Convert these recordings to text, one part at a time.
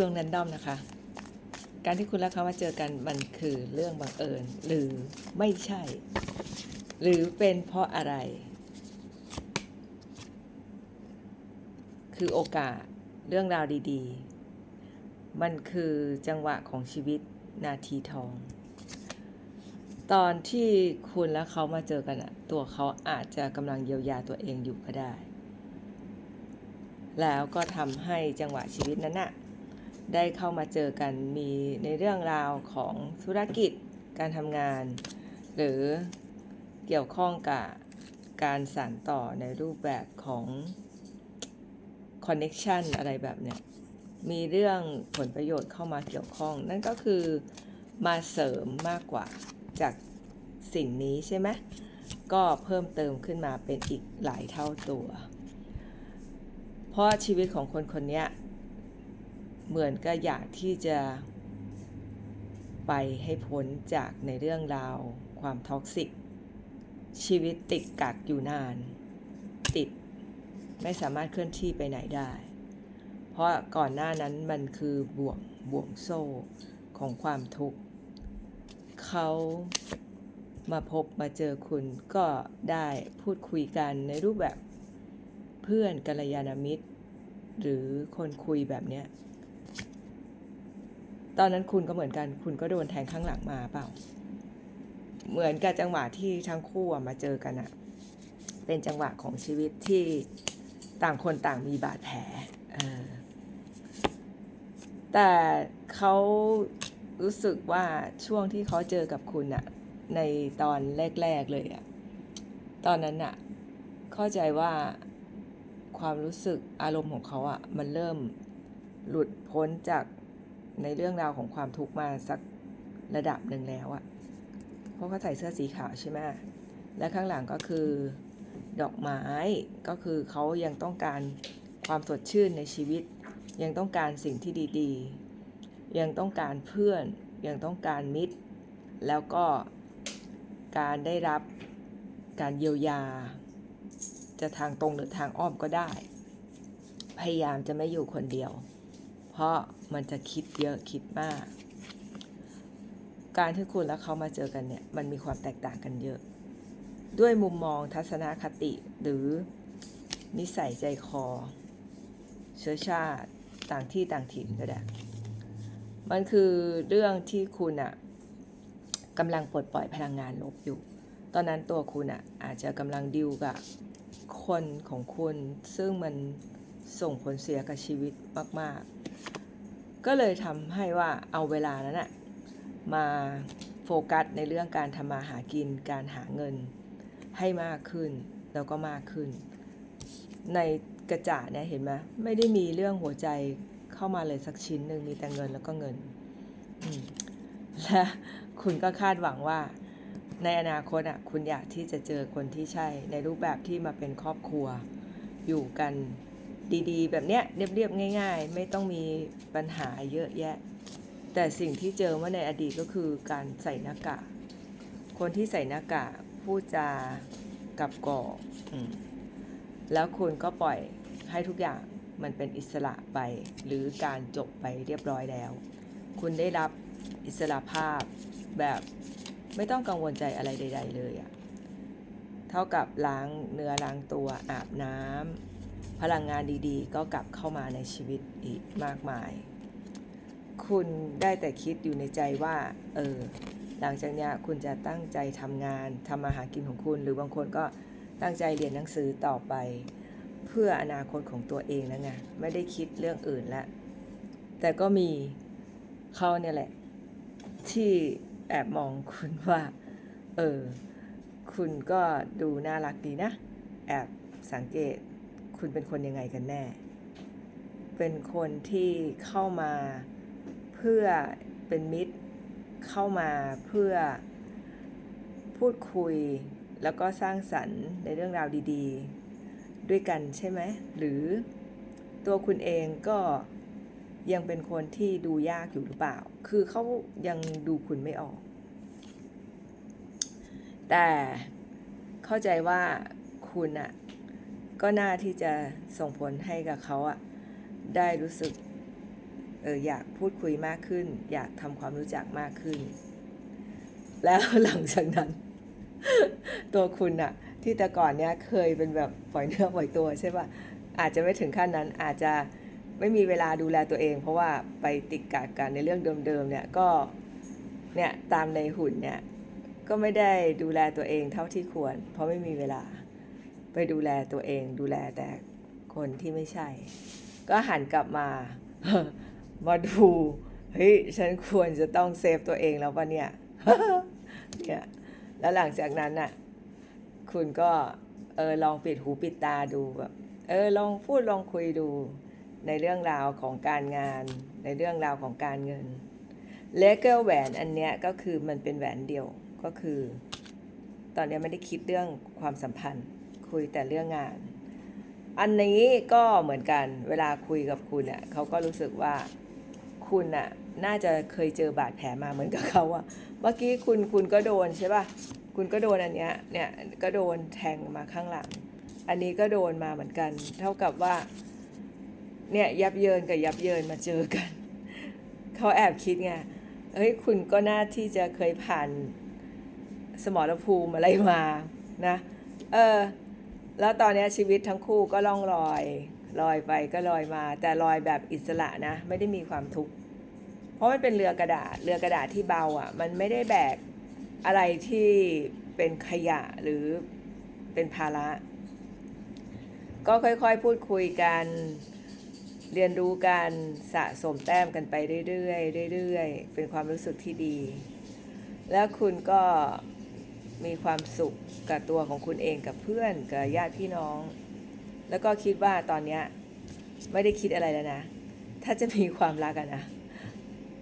ดวงแรนดอมนะคะ การที่คุณและเขามาเจอกันมันคือเรื่องบังเอิญหรือไม่ใช่ หรือเป็นเพราะอะไร คือโอกาสเรื่องราวดีๆ มันคือจังหวะของชีวิตนาทีทอง ตอนที่คุณและเขามาเจอกันอะตัวเขาอาจจะกำลังเยียวยาตัวเองอยู่ก็ได้ แล้วก็ทำให้จังหวะชีวิตนั้นน่ะ ได้เข้ามาเจอกันมีในเรื่องราวของธุรกิจการทำงาน หรือเกี่ยวข้องกับการสานต่อในรูปแบบของคอนเน็ชันอะไรแบบเนี้ยมีเรื่องผลประโยชน์เข้ามาเกี่ยวข้อง นั่นก็คือมาเสริมมากกว่าจากสิ่งนี้ใช่ไหมก็เพิ่มเติมขึ้นมาเป็นอีกหลายเท่าตัว เพราะชีวิตของคนคนนี้ เหมือนก็อยากที่จะ ไปให้พ้นจากในเรื่องราวความท็อกซิก ชีวิตติดกักอยู่นาน ติดไม่สามารถเคลื่อนที่ไปไหนได้ เพราะก่อนหน้านั้นมันคือบ่วงบ่วงโซ่ของความทุกข์เขามาพบมาเจอคุณก็ได้พูดคุยกันในรูปแบบเพื่อนกัลยาณมิตร หรือคนคุยแบบเนี้ย ตอนนั้นคุณก็เหมือนกัน คุณก็โดนแทงข้างหลังมาเปล่า เหมือนกับจังหวะที่ทั้งคู่มาเจอกันอะเป็นจังหวะของชีวิตที่ต่างคนต่างมีบาดแผลแต่เขารู้สึกว่าช่วงที่เขาเจอกับคุณอะในตอนแรก ๆ เลยอะตอนนั้นอะเข้าใจว่าความรู้สึกอารมณ์ของเขาอะมันเริ่มหลุดพ้นจาก ในเรื่องราวของความทุกข์มาสักระดับหนึ่งแล้วอะเพราะเขาใส่เสื้อสีขาวใช่ไหมและข้างหลังก็คือดอกไม้ก็คือเขายังต้องการความสดชื่นในชีวิต ยังต้องการสิ่งที่ดีๆ ยังต้องการเพื่อน ยังต้องการมิตร แล้วก็การได้รับการเยียวยา จะทางตรงหรือทางอ้อมก็ได้ พยายามจะไม่อยู่คนเดียว เพราะมันจะคิดเยอะคิดมาก การที่คุณและเขามาเจอกันเนี่ยมันมีความแตกต่างกันเยอะ ด้วยมุมมองทัศนคติหรือนิสัยใจคอ เชื้อชาติต่างที่ต่างถิ่นก็ได้ มันคือเรื่องที่คุณอะกำลังปลดปล่อยพลังงานลบอยู่ ตอนนั้นตัวคุณอะอาจจะกำลังดิวกับคนของคุณ ซึ่งมันส่งผลเสียกับชีวิตมาก ๆ ก็เลยทำให้ว่าเอาเวลานั้นอะมาโฟกัสในเรื่องการทำมาหากินการหาเงินให้มากขึ้น แล้วก็มากขึ้น ในกระจาเนี่ยเห็นไหมไม่ได้มีเรื่องหัวใจเข้ามาเลยสักชิ้นหนึ่งมีแต่เงินแล้วก็เงินและคุณก็คาดหวังว่า ในอนาคตอะคุณอยากที่จะเจอคนที่ใช่ในรูปแบบที่มาเป็นครอบครัวอยู่กัน ดีๆ แบบเนี้ยเรียบๆง่าย ๆ ไม่ต้องมีปัญหาเยอะแยะ แต่สิ่งที่เจอเมื่อในอดีตก็คือการใส่หน้ากากคนที่ใส่หน้ากากพูดจากับก่อกอืมแล้วคุณก็ปล่อยให้ทุกอย่างมันเป็นอิสระไป หรือการจบไปเรียบร้อยแล้ว คุณได้รับอิสระภาพแบบไม่ต้องกังวลใจอะไรใด ๆ เลยอะเท่ากับล้างเนื้อล้างตัวอาบน้ำ พลังงานดีๆ ก็กลับเข้ามาในชีวิตอีกมากมาย คุณได้แต่คิดอยู่ในใจว่า เออ หลังจากนี้คุณจะตั้งใจทำงานทำมาหากินของคุณ หรือบางคนก็ตั้งใจเรียนหนังสือต่อไป เพื่ออนาคตของตัวเองแล้วไงไม่ได้คิดเรื่องอื่นล้วแต่ก็มีเขาเนี่ยแหละ ที่แอบมองคุณว่า เออ คุณก็ดูน่ารักดีนะ แอบสังเกต คุณเป็นคนยังไงกันแน่ เป็นคนที่เข้ามาเพื่อเป็นมิตร เข้ามาเพื่อพูดคุยแล้วก็สร้างสรรค์ในเรื่องราวดีๆ ด้วยกันใช่ไหม หรือตัวคุณเองก็ยังเป็นคนที่ดูยากอยู่หรือเปล่า คือเขายังดูคุณไม่ออก แต่เข้าใจว่าคุณอะ ก็น่าที่จะส่งผลให้กับเขาอะได้รู้สึกเอออยากพูดคุยมากขึ้น อยากทำความรู้จักมากขึ้น แล้วหลังจากนั้น ตัวคุณอะที่แต่ก่อนเนี้ยเคยเป็นแบบปล่อยเนื้อปล่อยตัวใช่ปะอาจจะไม่ถึงขั้นนั้นอาจจะไม่มีเวลาดูแลตัวเอง เพราะว่าไปติดกาดกันในเรื่องเดิมๆเนี่ยก็เนี่ยตามในหุ่นเนี่ยก็ไม่ได้ดูแลตัวเองเท่าที่ควร เพราะไม่มีเวลา ไปดูแลตัวเอง ดูแลแต่คนที่ไม่ใช่ ก็หันกลับมามาดูเฮ้ยฉันควรจะต้องเซฟตัวเองแล้วปะเนี่ยเนี่ยแล้วหลังจากนั้นน่ะคุณก็เออลองปิดหูปิดตาดูแบบเออลองพูดลองคุยดูในเรื่องราวของการงาน ในเรื่องราวของการเงินเลเกลแหวนอันเนี้ยก็คือมันเป็นแหวนเดียวก็คือ ตอนนี้ไม่ได้คิดเรื่องความสัมพันธ์ คุยแต่เรื่องงาน อันนี้ก็เหมือนกันเวลาคุยกับคุณอะเขาก็รู้สึกว่าคุณอะน่าจะเคยเจอบาดแผลมาเหมือนกับเขาอะเมื่อกี้คุณคุณก็โดนใช่ป่ะ คุณก็โดนอันเนี้ยเนี่ยก็โดนแทงมาข้างหลัง อันนี้ก็โดนมาเหมือนกัน เท่ากับว่าเนี่ยยับเยินกับยับเยินมาเจอกัน เขาแอบคิดไงเฮ้ยคุณก็น่าที่จะเคยผ่านสมรภูมิอะไรมานะ เออ แล้วตอนนี้ชีวิตทั้งคู่ก็ล่องลอยลอยไปก็ลอยมา แต่ลอยแบบอิสระนะ ไม่ได้มีความทุกข์เพราะมันเป็นเรือกระดาษเรือกระดาษที่เบาอะ มันไม่ได้แบกอะไรที่เป็นขยะหรือเป็นภาระ ก็ค่อยๆพูดคุยกันเรียนรู้กันสะสมแต้มกันไปเรื่อยๆเรื่อยๆเป็นความรู้สึกที่ดี แล้วคุณก็ มีความสุขกับตัวของคุณเองกับเพื่อนกับญาติพี่น้อง แล้วก็คิดว่าตอนเนี้ยไม่ได้คิดอะไรแล้วนะ ถ้าจะมีความรักอะนะ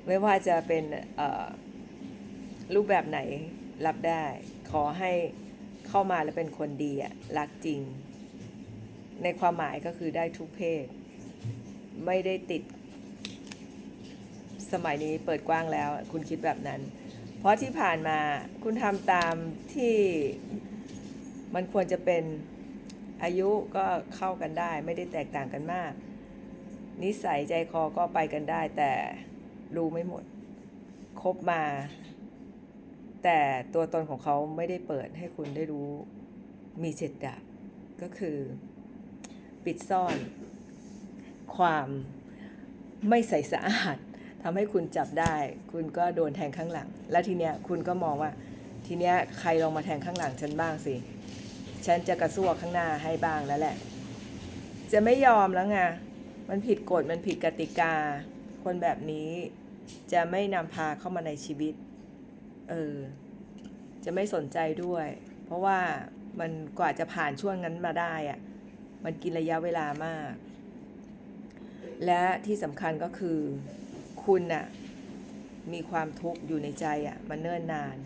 ไม่ว่าจะเป็นรูปแบบไหนรับได้ ขอให้เข้ามาแล้วเป็นคนดีอะรักจริง ในความหมายก็คือได้ทุกเพศ ไม่ได้ติด สมัยนี้เปิดกว้างแล้ว คุณคิดแบบนั้น เพราะที่ผ่านมาคุณทำตามที่มันควรจะเป็นอายุก็เข้ากันได้ ไม่ได้แตกต่างกันมาก นิสัยใจคอก็ไปกันได้ แต่รู้ไม่หมดคบมา แต่ตัวตนของเขาไม่ได้เปิดให้คุณได้รู้มีเจ็ดดาบก็คือ ปิดซ่อน ความไม่ใสสะอาด ทำให้คุณจับได้ คุณก็โดนแทงข้างหลัง แล้วทีเนี้ยคุณก็มองว่า ทีเนี้ยใครลองมาแทงข้างหลังฉันบ้างสิ ฉันจะกระซวกข้างหน้าให้บ้างแล้วแหละ จะไม่ยอมแล้วไง มันผิดกฎ มันผิดกติกา คนแบบนี้จะไม่นำพาเข้ามาในชีวิต เออ จะไม่สนใจด้วย เพราะว่ามันกว่าจะผ่านช่วงนั้นมาได้อะมันกินระยะเวลามาก และที่สำคัญก็คือ คุณน่ะมีความทุกข์อยู่ในใจอะ่ะมันเนิ่นนาน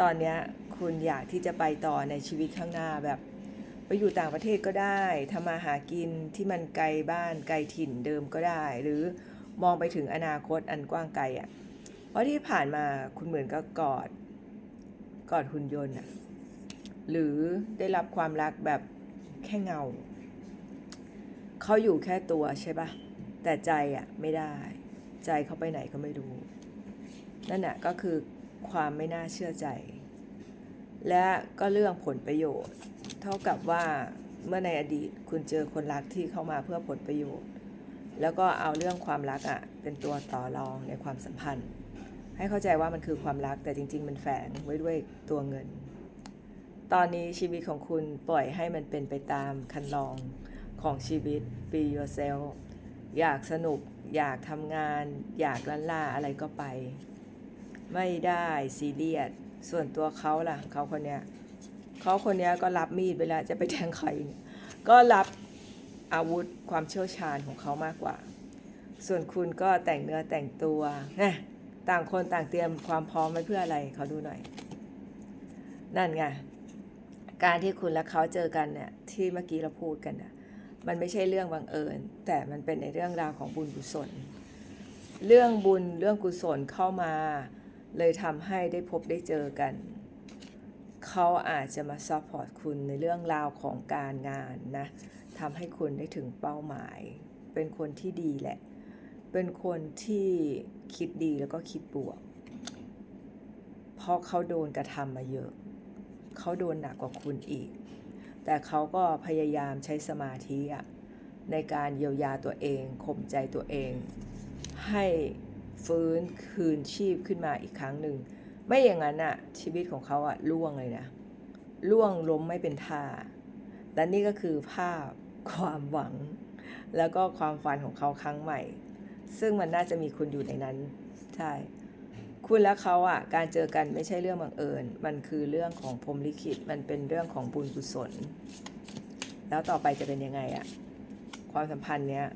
ตอนเนี้ยคุณอยากที่จะไปต่อในชีวิตข้างหน้าแบบ ไปอยู่ต่างประเทศก็ได้ทำมาหากินที่มันไกลบ้านไกลถิ่นเดิมก็ได้ หรือมองไปถึงอนาคตอันกว้างไกลอะ่ะเพราะที่ผ่านมาคุณเหมือนกับกอดกอดหุ่นยนต์อะหรือได้รับความรักแบบแค่เงาเขาอยู่แค่ตัวใช่ปะแต่ใจอะไม่ได้ ใจเขาไปไหนก็ไม่รู้ นั่นน่ะก็คือความไม่น่าเชื่อใจ และก็เรื่องผลประโยชน์ เท่ากับว่าเมื่อในอดีตคุณเจอคนรักที่เข้ามาเพื่อผลประโยชน์ แล้วก็เอาเรื่องความรักอะ่ะเป็นตัวต่อรองในความสัมพันธ์ ให้เข้าใจว่ามันคือความรักแต่จริง ๆ มันแฝงไว้ด้วยตัวเงิน ตอนนี้ชีวิตของคุณปล่อยให้มันเป็นไปตามคันลองของชีวิต be yourself อยากสนุก อยากทำงาน อยากล้านล่าอะไรก็ไป ไม่ได้ซีเรียสส่วนตัวเขาล่ะเขาคนเนี้ยเขาคนเนี้ยก็รับมีดไปแล้วจะไปแทงใครก็รับอาวุธความเชี่ยวชาญของเขามากกว่า ส่วนคุณก็แต่งเนื้อแต่งตัวนะต่างคนต่างเตรียมความพร้อมไว้เพื่ออะไรเขาดูหน่อย นั่นไงการที่คุณและเขาเจอกันเนี่ยที่เมื่อกี้เราพูดกันน่ะ มันไม่ใช่เรื่องบังเอิญ แต่มันเป็นในเรื่องราวของบุญกุศล เรื่องบุญเรื่องกุศลเข้ามา เลยทำให้ได้พบได้เจอกัน เขาอาจจะมาซัพพอร์ตคุณในเรื่องราวของการงานนะทำให้คุณได้ถึงเป้าหมาย เป็นคนที่ดีแหละ เป็นคนที่คิดดีแล้วก็คิดบวก เพราะเขาโดนกระทำมาเยอะ เขาโดนหนักกว่าคุณอีก แต่เขาก็พยายามใช้สมาธิในการเยียวยาตัวเองข่มใจตัวเอง ให้ฟื้นคืนชีพขึ้นมาอีกครั้งหนึ่ง ไม่อย่างนั้นอะชีวิตของเขาอะล่วงเลยนะล่วงล้มไม่เป็นท่าและนี่ก็คือภาพความหวัง แล้วก็ความฝันของเขาครั้งใหม่ ซึ่งมันน่าจะมีคุณอยู่ในนั้น ใช่ คุณและเขาอะการเจอกันไม่ใช่เรื่องบังเอิญ มันคือเรื่องของพรหมลิขิต มันเป็นเรื่องของบุญกุศล แล้วต่อไปจะเป็นยังไงอะ ความสัมพันธ์เนี้ย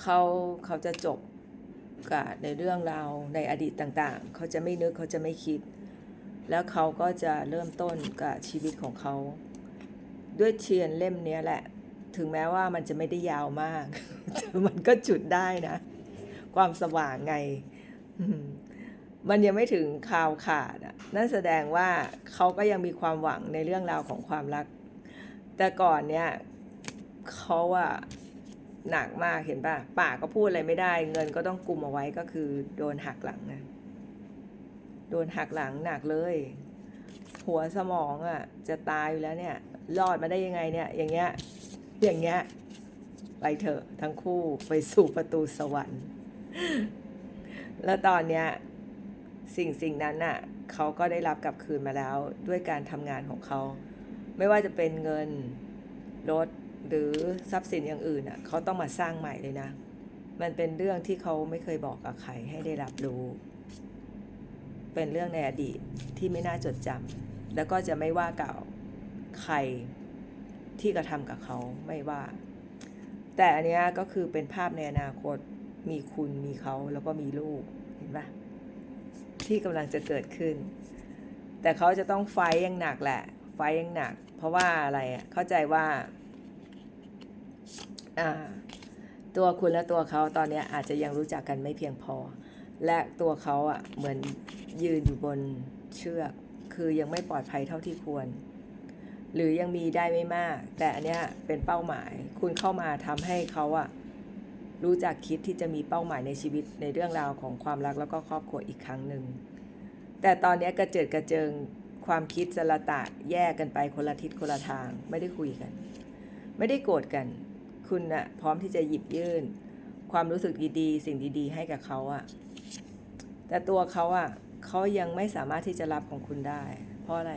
เขาเขาจะจบกับในเรื่องราวในอดีตต่างๆ เขาจะไม่นึกเขาจะไม่คิด แล้วเขาก็จะเริ่มต้นกับชีวิตของเขา ด้วยเทียนเล่มเนี้ยแหละ ถึงแม้ว่ามันจะไม่ได้ยาวมาก แต่มันก็จุดได้นะ ความสว่างไง มันยังไม่ถึงข่าวขาดนั่นแสดงว่าเขาก็ยังมีความหวังในเรื่องราวของความรัก แต่ก่อนเนี้ยเขาอะหนักมากเห็นป่ะปากก็พูดอะไรไม่ได้ เงินก็ต้องกุมเอาไว้ก็คือโดนหักหลังนะโดนหักหลังหนักเลย หัวสมองอะ่ะ จะตายอยู่แล้วเนี่ย รอดมาได้ยังไงเนี่ย อย่างเงี้ยอย่างเงี้ยไปเถอะทั้งคู่ไปสู่ประตูสวรรค์ แล้วตอนเนี้ยสิ่งสิ่งนั้นน่ะเขาก็ได้รับกลับคืนมาแล้วด้วยการทำงานของเขา ไม่ว่าจะเป็นเงินรถหรือทรัพย์สินอย่างอื่นอะเขาต้องมาสร้างใหม่เลยนะ มันเป็นเรื่องที่เขาไม่เคยบอกกับใครให้ได้รับรู้ เป็นเรื่องในอดีตที่ไม่น่าจดจำแล้วก็จะไม่ว่ากล่าวใครที่กระทำกับเขาไม่ว่า แต่อันเนี้ยก็คือเป็นภาพในอนาคต มีคุณมีเขาแล้วก็มีลูกเห็นปะที่กำลังจะเกิดขึ้น แต่เขาจะต้องไฟยังหนักแหละ ไฟยังหนัก เพราะว่าอะไรเข้าใจว่าตัวคุณและตัวเขาตอนนี้อาจจะยังรู้จักกันไม่เพียงพอ และตัวเขาอะเหมือนยืนอยู่บนเชือก คือยังไม่ปลอดภัยเท่าที่ควร หรือยังมีได้ไม่มาก แต่อันเนี้ยเป็นเป้าหมาย คุณเข้ามาทำให้เขาอะ รู้จักคิดที่จะมีเป้าหมายในชีวิตในเรื่องราวของความรักแล้วก็ครอบครัวอีกครั้งหนึ่ง แต่ตอนนี้กระเจิดกระเจิงความคิดสละตะแยกกันไปคนละทิศคนละทาง ไม่ได้คุยกัน ไม่ได้โกรธกัน คุณอะพร้อมที่จะหยิบยื่น ความรู้สึกดีๆ สิ่งดีๆ ให้กับเขาอะแต่ตัวเขาอะเขายังไม่สามารถที่จะรับของคุณได้ เพราะอะไร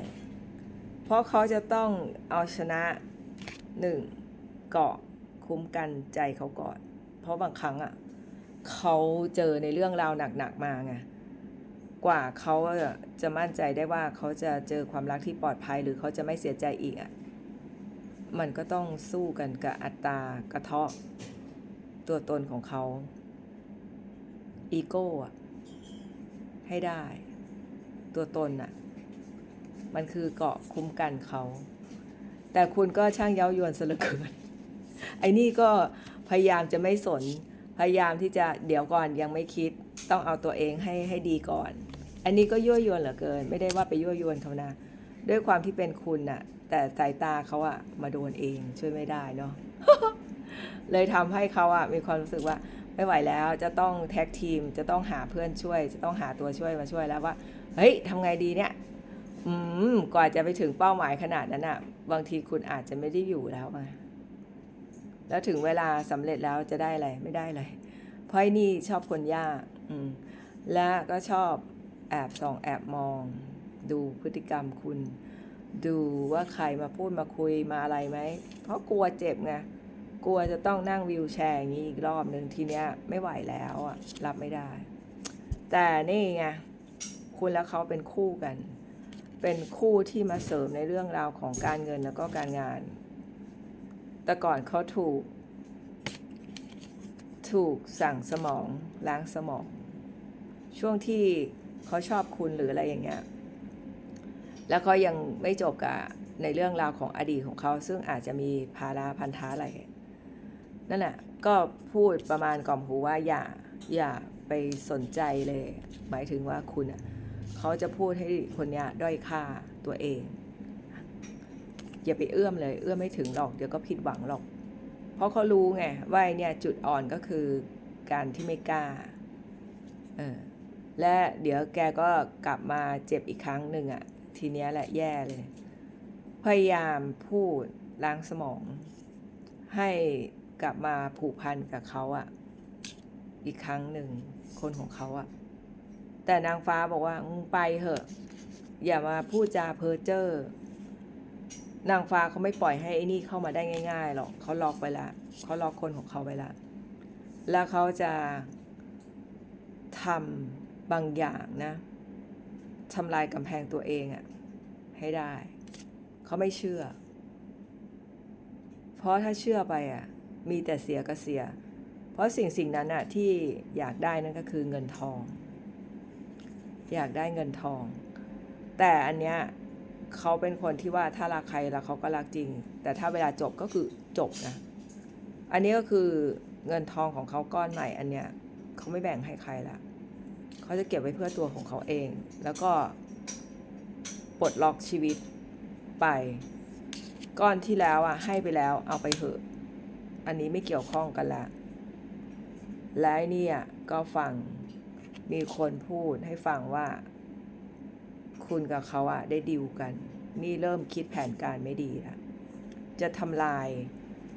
เพราะเขาจะต้องเอาชนะหนึ่งเกาะคุ้มกันใจเขาก่อน เพราะบางครั้งอะเขาเจอในเรื่องราวหนักๆมาไงกว่าเขาจะมั่นใจได้ว่าเขาจะเจอความรักที่ปลอดภัย หรือเขาจะไม่เสียใจอีกอะมันก็ต้องสู้กันกับอัตรากระเทาะตัวตนของเขาอีโก้อะให้ได้ ตัวตนอะมันคือเกาะคุ้มกันเขา แต่คุณก็ช่างเย้ายวนซะเหลือเกินไอ้นี่ก็ พยายามจะไม่สน พยายามที่จะเดี๋ยวก่อนยังไม่คิด ต้องเอาตัวเองให้ให้ดีก่อน อันนี้ก็ยั่วยวนเหลือเกิน ไม่ได้ว่าไปยั่วยวนเขานะ ด้วยความที่เป็นคุณน่ะ แต่สายตาเขาอะมาโดนเองช่วยไม่ได้เนาะ เลยทำให้เขาอะมีความรู้สึกว่าไม่ไหวแล้วจะต้องแท็กทีมจะต้องหาเพื่อนช่วย จะต้องหาตัวช่วยมาช่วยแล้วว่า เฮ้ยทำไงดีเนี่ยอืมกว่าจะไปถึงเป้าหมายขนาดนั้นอะบางทีคุณอาจจะไม่ได้อยู่แล้วไง แล้วถึงเวลาสำเร็จแล้วจะได้อะไรไม่ได้เลยเพราะไอ้นี่ชอบคนยากอืมและก็ชอบแอบส่องแอบมอง ดูพฤติกรรมคุณ ดูว่าใครมาพูดมาคุยมาอะไรไหม เพราะกลัวเจ็บไงกลัวจะต้องนั่งวิวแชร์อย่างนี้อีกรอบหนึ่งทีเนี้ยไม่ไหวแล้วอะรับไม่ได้ แต่นี่ไงคุณและเขาเป็นคู่กัน เป็นคู่ที่มาเสริมในเรื่องราวของการเงินแล้วก็การงาน แต่ก่อนเขาถูก ถูกสั่งสมองล้างสมอง ช่วงที่เขาชอบคุณหรืออะไรอย่างเงี้ย แล้วก็ยังไม่จบกับในเรื่องราวของอดีตของเขา ซึ่งอาจจะมีภาระพันธะอะไรนั่นแหละก็พูดประมาณกล่อมหูว่าอย่าอย่าไปสนใจเลย หมายถึงว่าคุณอะเขาจะพูดให้คนเนี้ยด้อยค่าตัวเอง อย่าไปเอื้อมเลย เอื้อมไม่ถึงหรอก เดี๋ยวก็ผิดหวังหรอก เพราะเขารู้ไงว่าเนี่ยจุดอ่อนก็คือการที่ไม่กล้าเออและเดี๋ยวแกก็กลับมาเจ็บอีกครั้งหนึ่งอะทีเนี้ยแหละแย่เลย พยายามพูดล้างสมอง ให้กลับมาผูกพันกับเขาอะอีกครั้งหนึ่งคนของเขาอะแต่นางฟ้าบอกว่าไปเถอะ อย่ามาพูดจาเพ้อเจ้อ นางฟ้าเขาไม่ปล่อยให้ไอ้นี่เข้ามาได้ง่ายๆหรอกเขาล็อกไว้ละเขาล็อกคนของเขาไว้ละแล้วเขาจะทำบางอย่างนะทำลายกำแพงตัวเองอะให้ได้ เขาไม่เชื่อ เพราะถ้าเชื่อไปอะมีแต่เสียกับเสีย เพราะสิ่งสิ่งนั้นอะที่อยากได้นั่นก็คือเงินทอง อยากได้เงินทอง แต่อันเนี้ย เขาเป็นคนที่ว่าถ้ารักใครแล้วเขาก็รักจริง แต่ถ้าเวลาจบก็คือจบนะ อันนี้ก็คือเงินทองของเขาก้อนใหม่อันเนี้ยเขาไม่แบ่งให้ใครละเขาจะเก็บไว้เพื่อตัวของเขาเอง แล้วก็ปลดล็อกชีวิตไปก้อนที่แล้วอะให้ไปแล้วเอาไปเถอะ อันนี้ไม่เกี่ยวข้องกันละ และเนี่ยก็ฟังมีคนพูดให้ฟังว่า คุณกับเขาอะได้ดิวกัน นี่เริ่มคิดแผนการไม่ดีละจะทำลาย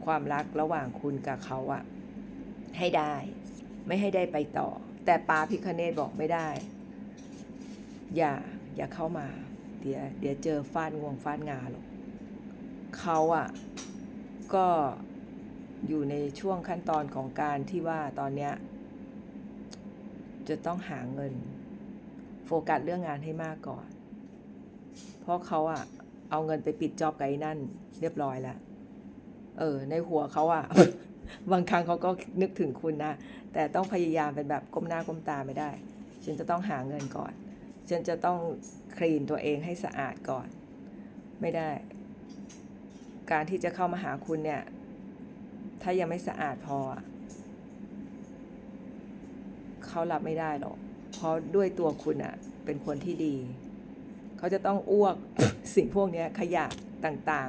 ความรักระหว่างคุณกับเขาอะให้ได้ ไม่ให้ได้ไปต่อ แต่ปาพิคเนตบอกไม่ได้ อย่าอย่าเข้ามา เดี๋ยวเดี๋ยวเจอฟาดงวงฟาดงาหรอกเขาอะก็อยู่ในช่วงขั้นตอนของการที่ว่าตอนเนี้ยจะต้องหาเงิน โฟกัสเรื่องงานให้มากก่อน เพราะเขาอะเอาเงินไปปิดจอบกับไอ้นั่น เรียบร้อยแล้ว เออ ในหัวเขาอะบางครั้งเขาก็นึกถึงคุณนะ แต่ต้องพยายามเป็นแบบก้มหน้าก้มตาไม่ได้ ฉันจะต้องหาเงินก่อน ฉันจะต้องคลีนตัวเองให้สะอาดก่อน ไม่ได้ การที่จะเข้ามาหาคุณเนี่ย ถ้ายังไม่สะอาดพอ เขารับไม่ได้หรอก เพราะด้วยตัวคุณอะเป็นคนที่ดี เขาจะต้องอ้วกสิ่งพวกนี้ขยะต่าง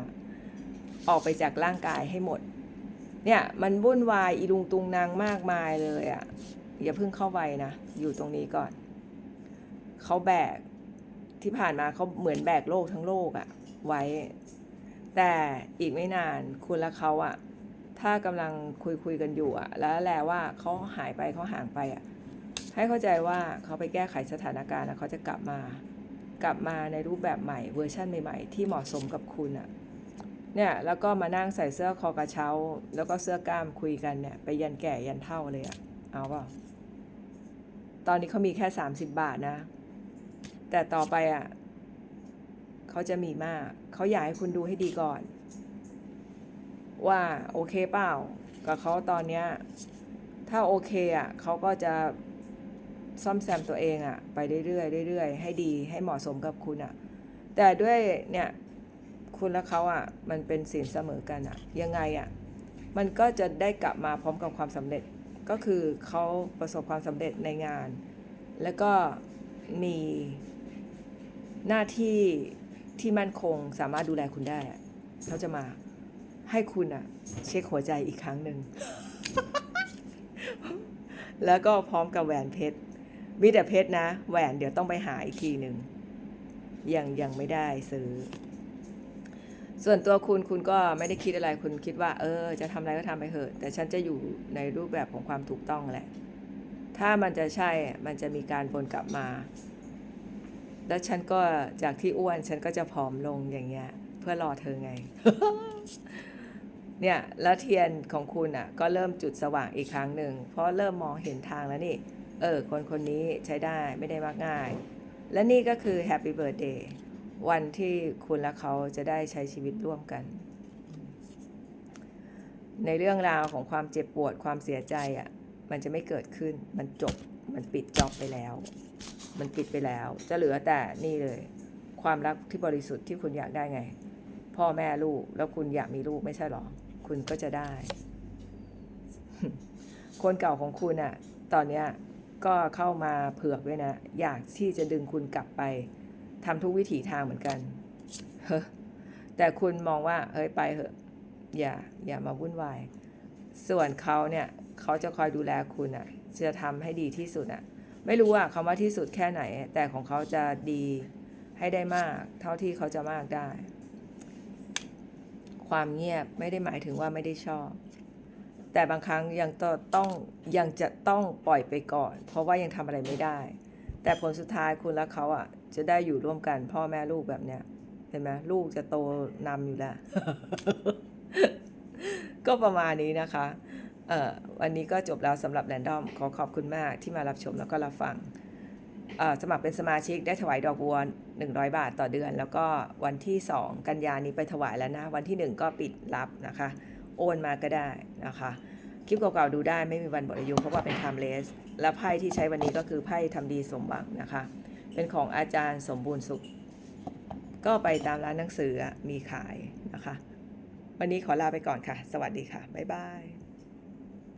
ๆ ออกไปจากร่างกายให้หมด เนี่ยมันวุ่นวายอีลุงตุงนางมากมายเลยอะ่ะอย่าเพิ่งเข้าไปนะ อยู่ตรงนี้ก่อน เขาแบกที่ผ่านมาเขาเหมือนแบกโลกทั้งโลกอะ่ะไว้ แต่อีกไม่นานคุณและเขาอะ่ะถ้ากำลังคุยคุยกันอยู่อะ่ะแล้วแลว่าเขาหายไปเขาห่างไปอะ่ะให้เข้าใจว่าเขาไปแก้ไขสถานการณ์แล้วเขาจะกลับมา กลับมาในรูปแบบใหม่เวอร์ชั่นใหม่ๆ ที่เหมาะสมกับคุณอะ่ะเนี่ยแล้วก็มานั่งใส่เสื้อคอกระเช้า แล้วก็เสื้อกล้ามคุยกันเนี่ยไปยันแก่ยันเท่าเลยอะเอาเปล่าตอนนี้เขามีแค่สามสิบบาทนะ แต่ต่อไปอะเขาจะมีมาก เขาอยากให้คุณดูให้ดีก่อน ว่าโอเคเปล่า กับเขาตอนเนี้ยถ้าโอเคอะเขาก็จะ ซ่อมแซมตัวเองอะไปเรื่อยๆเรื่อยๆให้ดีให้เหมาะสมกับคุณอะแต่ด้วยเนี่ยคุณและเขาอะมันเป็นสินเสมอกันอะยังไงอะมันก็จะได้กลับมาพร้อมกับความสำเร็จก็คือเขาประสบความสำเร็จในงาน แล้วก็มีหน้าที่ที่มั่นคงสามารถดูแลคุณได้เขาจะมาให้คุณอะเช็คหัวใจอีกครั้งหนึ่ง แล้วก็พร้อมกับแหวนเพชร มีแต่เพชรนะ แหวนเดี๋ยวต้องไปหาอีกทีหนึ่งยังยังไม่ได้ซื้อ ส่วนตัวคุณคุณก็ไม่ได้คิดอะไรคุณคิดว่า เออ จะทำอะไรก็ทำไปเถอะแต่ฉันจะอยู่ในรูปแบบของความถูกต้องแหละ ถ้ามันจะใช่มันจะมีการวนกลับมา แล้วฉันก็จากที่อ้วนฉันก็จะผอมลงอย่างเงี้ย เพื่อรอเธอไง เนี่ยแล้วเทียนของคุณอะ ก็เริ่มจุดสว่างอีกครั้งหนึ่งเพราะเริ่มมองเห็นทางแล้วนี่ เออคนคนนี้ใช้ได้ไม่ได้มักง่าย และนี่ก็คือ Happy Birthday วันที่คุณและเขาจะได้ใช้ชีวิตร่วมกัน ในเรื่องราวของความเจ็บปวดความเสียใจอะ่ะมันจะไม่เกิดขึ้นมันจบมันปิดจอบไปแล้ว มันปิดไปแล้ว จะเหลือแต่นี่เลย ความรักที่บริสุทธิ์ที่คุณอยากได้ไง พ่อแม่ลูกแล้วคุณอยากมีลูกไม่ใช่หรอ คุณก็จะได้ คนเก่าของคุณอะ่ะ ตอนเนี้ย ก็เข้ามาเผือกด้วยนะ อยากที่จะดึงคุณกลับไปทำทุกวิถีทางเหมือนกันเฮ้แต่คุณมองว่าเฮ้ยไปเหอะอย่าอย่ามาวุ่นวาย ส่วนเขาเนี่ยเขาจะคอยดูแลคุณอะจะทำให้ดีที่สุดอะไม่รู้อะคำว่าที่สุดแค่ไหน แต่ของเขาจะดีให้ได้มาก เท่าที่เขาจะมากได้ ความเงียบไม่ได้หมายถึงว่าไม่ได้ชอบ แต่บางครั้งยังต้องยังจะต้องปล่อยไปก่อน เพราะว่ายังทำอะไรไม่ได้ แต่ผลสุดท้ายคุณและเขาอะ จะได้อยู่ร่วมกันพ่อแม่ลูกแบบเนี้ยเห็นไหมลูกจะโตนำอยู่แล้ว ก็ประมาณนี้นะคะเอ่อวันนี้ก็จบแล้วสำหรับแรนดอมขอขอบคุณมากที่มารับชมแล้วก็รับฟังเอ่อสมัครเป็นสมาชิกได้ถวายดอกบัว100 บาทต่อเดือน แล้วก็วันที่ 2 กันยานี้ไปถวายแล้วนะ วันที่ 1 ก็ปิดรับนะคะ โอนมาก็ได้นะคะคลิปเก่าๆดูได้ไม่มีวันหมดอายุเพราะว่าเป็นไทม์เลสและไพ่ที่ใช้วันนี้ก็คือไพ่ทำดีสมหวังนะคะ เป็นของอาจารย์สมบูรณ์สุข ก็ไปตามร้านหนังสือมีขายนะคะ วันนี้ขอลาไปก่อนค่ะ สวัสดีค่ะ บ๊ายบาย